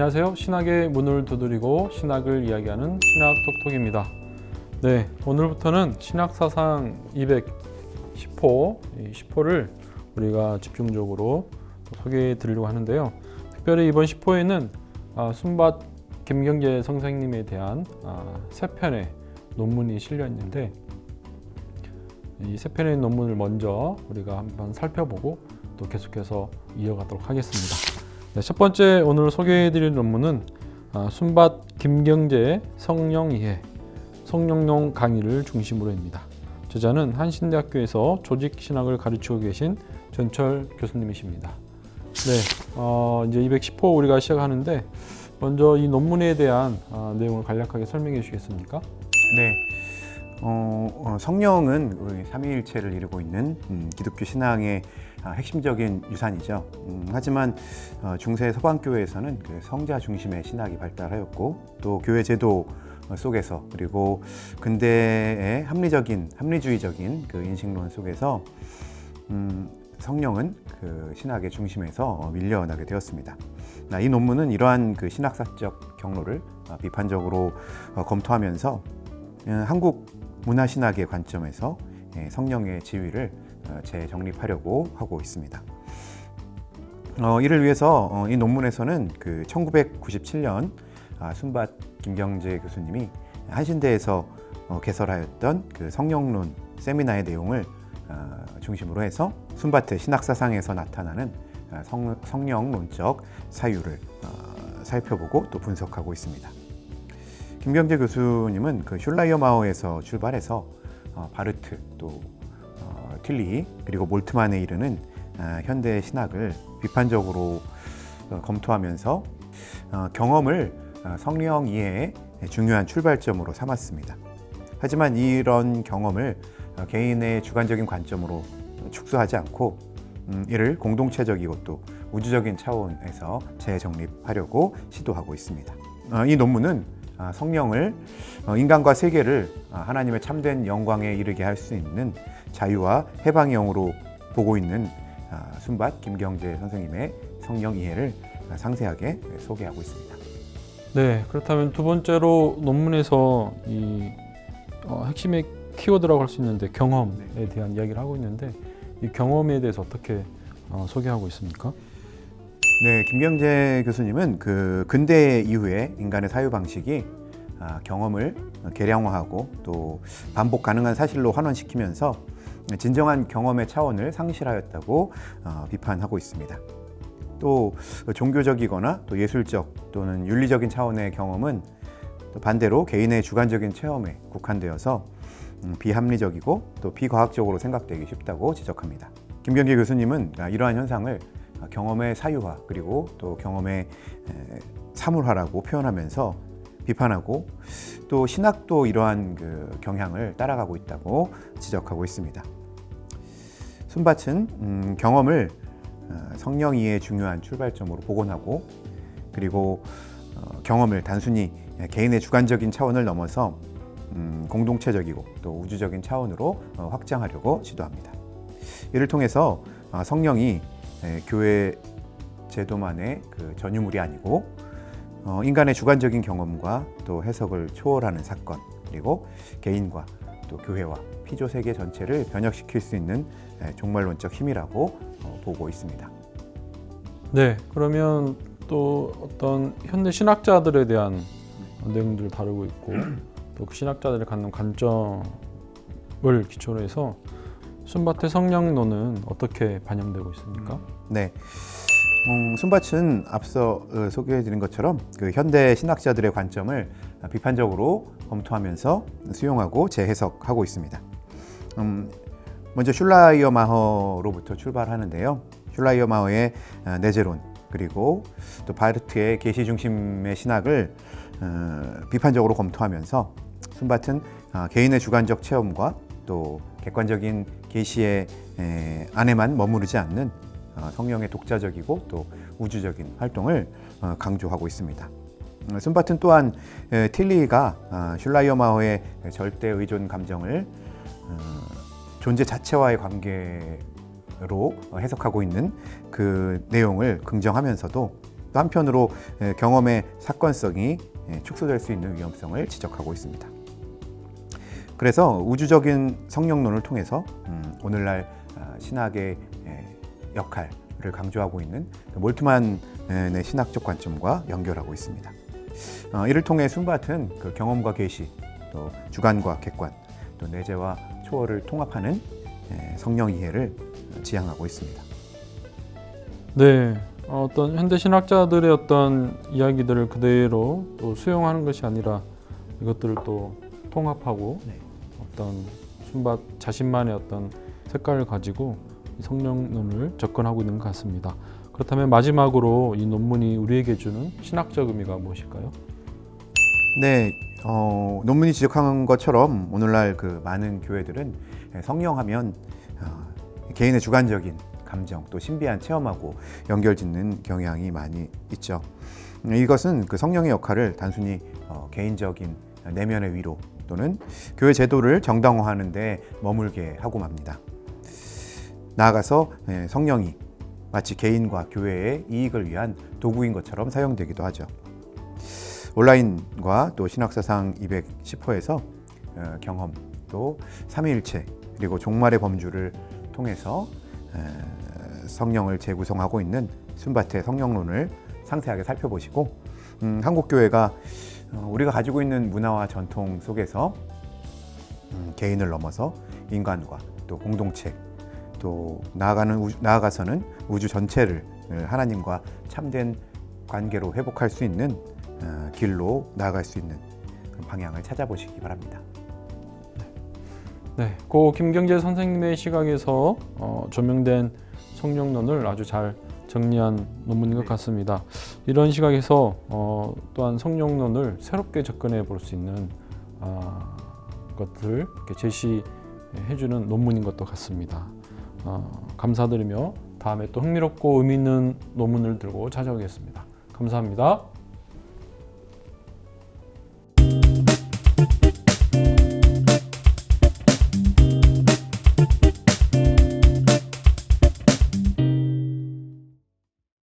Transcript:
안녕하세요. 신학의 문을 두드리고 신학을 이야기하는 신학 톡톡입니다. 네, 오늘부터는 신학 사상 210호, 이 10호를 우리가 집중적으로 소개해 드리려고 하는데요. 특별히 이번 10호에는 아, 순밭 김경재 선생님에 대한 아, 세 편의 논문이 실려 있는데 이 세 편의 논문을 먼저 우리가 한번 살펴보고 또 계속해서 이어가도록 하겠습니다. 네, 첫 번째 오늘 소개해드릴 논문은 아, 순밭 김경재 성령이해 성령론 강의를 중심으로입니다. 저자는 한신대학교에서 조직신학을 가르치고 계신 전철 교수님이십니다. 네, 어, 이제 210호 우리가 시작하는데 먼저 이 논문에 대한 아, 내용을 간략하게 설명해 주시겠습니까? 네. 어, 어, 성령은 우리 삼위일체를 이루고 있는 음, 기독교 신앙의 아, 핵심적인 유산이죠. 음, 하지만 어, 중세 서방교회에서는 그 성자 중심의 신학이 발달하였고 또 교회 제도 어, 속에서 그리고 근대의 합리적인 합리주의적인 그 인식론 속에서 음, 성령은 그 신학의 중심에서 어, 밀려나게 되었습니다. 나, 이 논문은 이러한 그 신학사적 경로를 어, 비판적으로 어, 검토하면서 어, 한국 문화신학의 관점에서 예, 성령의 지위를 어, 재정립하려고 하고 있습니다. 어, 이를 위해서 어, 이 논문에서는 그 1997년 아, 순밭 김경재 교수님이 한신대에서 어, 개설하였던 그 성령론 세미나의 내용을 어, 중심으로 해서 순밭의 신학사상에서 나타나는 어, 성, 성령론적 사유를 어, 살펴보고 또 분석하고 있습니다. 김경재 교수님은 그 슐라이어 마오에서 출발해서 어, 바르트 또 어, 틸리 그리고 몰트만에 이르는 아, 현대 신학을 비판적으로 어, 검토하면서 어, 경험을 어, 성령 이해의 중요한 출발점으로 삼았습니다. 하지만 이런 경험을 어, 개인의 주관적인 관점으로 축소하지 않고 음, 이를 공동체적이고 또 우주적인 차원에서 재정립하려고 시도하고 있습니다. 어, 이 논문은 아, 성령을 어, 인간과 세계를 아, 하나님의 참된 영광에 이르게 할 수 있는 자유와 해방의 영으로 보고 있는 아, 순밭 김경재 선생님의 성령 이해를 아, 상세하게 소개하고 있습니다. 네, 그렇다면 두 번째로 논문에서 이 어, 핵심의 키워드라고 할 수 있는데 경험에 대한 이야기를 하고 있는데 이 경험에 대해서 어떻게 어, 소개하고 있습니까? 네, 김경재 교수님은 그 근대 이후에 인간의 사유 방식이 아, 경험을 개량화하고 또 반복 가능한 사실로 환원시키면서 진정한 경험의 차원을 상실하였다고 어, 비판하고 있습니다. 또 종교적이거나 또 예술적 또는 윤리적인 차원의 경험은 또 반대로 개인의 주관적인 체험에 국한되어서 음, 비합리적이고 또 비과학적으로 생각되기 쉽다고 지적합니다. 김경재 교수님은 아, 이러한 현상을 아, 경험의 사유화 그리고 또 경험의 에, 사물화라고 표현하면서 비판하고 또 신학도 이러한 그 경향을 따라가고 있다고 지적하고 있습니다. 순밭은 음, 경험을 어, 성령 이해의 중요한 출발점으로 복원하고 그리고 어, 경험을 단순히 개인의 주관적인 차원을 넘어서 음, 공동체적이고 또 우주적인 차원으로 어, 확장하려고 시도합니다. 이를 통해서 어, 성령이 에, 교회 제도만의 그 전유물이 아니고 어, 인간의 주관적인 경험과 또 해석을 초월하는 사건 그리고 개인과 또 교회와 피조 세계 전체를 변혁시킬 수 있는 에, 종말론적 힘이라고 어, 보고 있습니다. 네, 그러면 또 어떤 현대 신학자들에 대한 내용들을 다루고 있고 또 그 신학자들이 갖는 관점을 기초로 해서 순밭의 성령론은 어떻게 반영되고 있습니까? 네. 음, 순밭은 앞서 어, 소개해드린 것처럼 그 현대 신학자들의 관점을 비판적으로 검토하면서 수용하고 재해석하고 있습니다. 음, 먼저 슐라이어 마허로부터 출발하는데요. 슐라이어 마허의 어, 내재론 그리고 또 바르트의 계시 중심의 신학을 어, 비판적으로 검토하면서 순밭은 어, 개인의 주관적 체험과 또 객관적인 계시의 에, 안에만 머무르지 않는 어, 성령의 독자적이고 또 우주적인 활동을 어, 강조하고 있습니다. 음, 순바튼 또한 에, 틸리가 어, 슐라이어마어의 절대 의존 감정을 어, 존재 자체와의 관계로 어, 해석하고 있는 그 내용을 긍정하면서도 또 한편으로 에, 경험의 사건성이 에, 축소될 수 있는 위험성을 지적하고 있습니다. 그래서 우주적인 성령론을 통해서 음, 오늘날 아, 신학의 에, 역할을 강조하고 있는 그 몰트만의 신학적 관점과 연결하고 있습니다. 어, 이를 통해 순밭은 그 경험과 계시, 또 주관과 객관, 또 내재와 초월을 통합하는 에, 성령 이해를 지향하고 있습니다. 네, 어, 어떤 현대 신학자들의 어떤 이야기들을 그대로 또 수용하는 것이 아니라 이것들을 또 통합하고 네. 어떤 순밭 자신만의 어떤 색깔을 가지고 이 성령론을 접근하고 있는 것 같습니다. 그렇다면 마지막으로 이 논문이 우리에게 주는 신학적 의미가 무엇일까요? 네, 어, 논문이 지적한 것처럼 오늘날 그 많은 교회들은 성령하면 어, 개인의 주관적인 감정 또 신비한 체험하고 연결짓는 경향이 많이 있죠. 음, 이것은 그 성령의 역할을 단순히 어, 개인적인 내면의 위로 또는 교회 제도를 정당화하는데 머물게 하고 맙니다. 나아가서 예, 성령이 마치 개인과 교회의 이익을 위한 도구인 것처럼 사용되기도 하죠. 온라인과 또 신학사상 210호에서 어, 경험 또 삼위일체 그리고 종말의 범주를 통해서 에, 성령을 재구성하고 있는 순밭의 성령론을 상세하게 살펴보시고 음, 한국 교회가 어, 우리가 가지고 있는 문화와 전통 속에서 음, 개인을 넘어서 인간과 또 공동체 또 나아가는 우주, 나아가서는 우주 전체를 어, 하나님과 참된 관계로 회복할 수 있는 어, 길로 나아갈 수 있는 방향을 찾아보시기 바랍니다. 네, 고 김경재 선생님의 시각에서 어, 조명된 성령론을 아주 잘 정리한 논문인 것 네. 같습니다. 이런 시각에서 어, 또한 성령론을 새롭게 접근해 볼 수 있는 아, 것들 제시해주는 논문인 것도 같습니다. 어, 감사드리며 다음에 또 흥미롭고 의미 있는 논문을 들고 찾아오겠습니다. 감사합니다.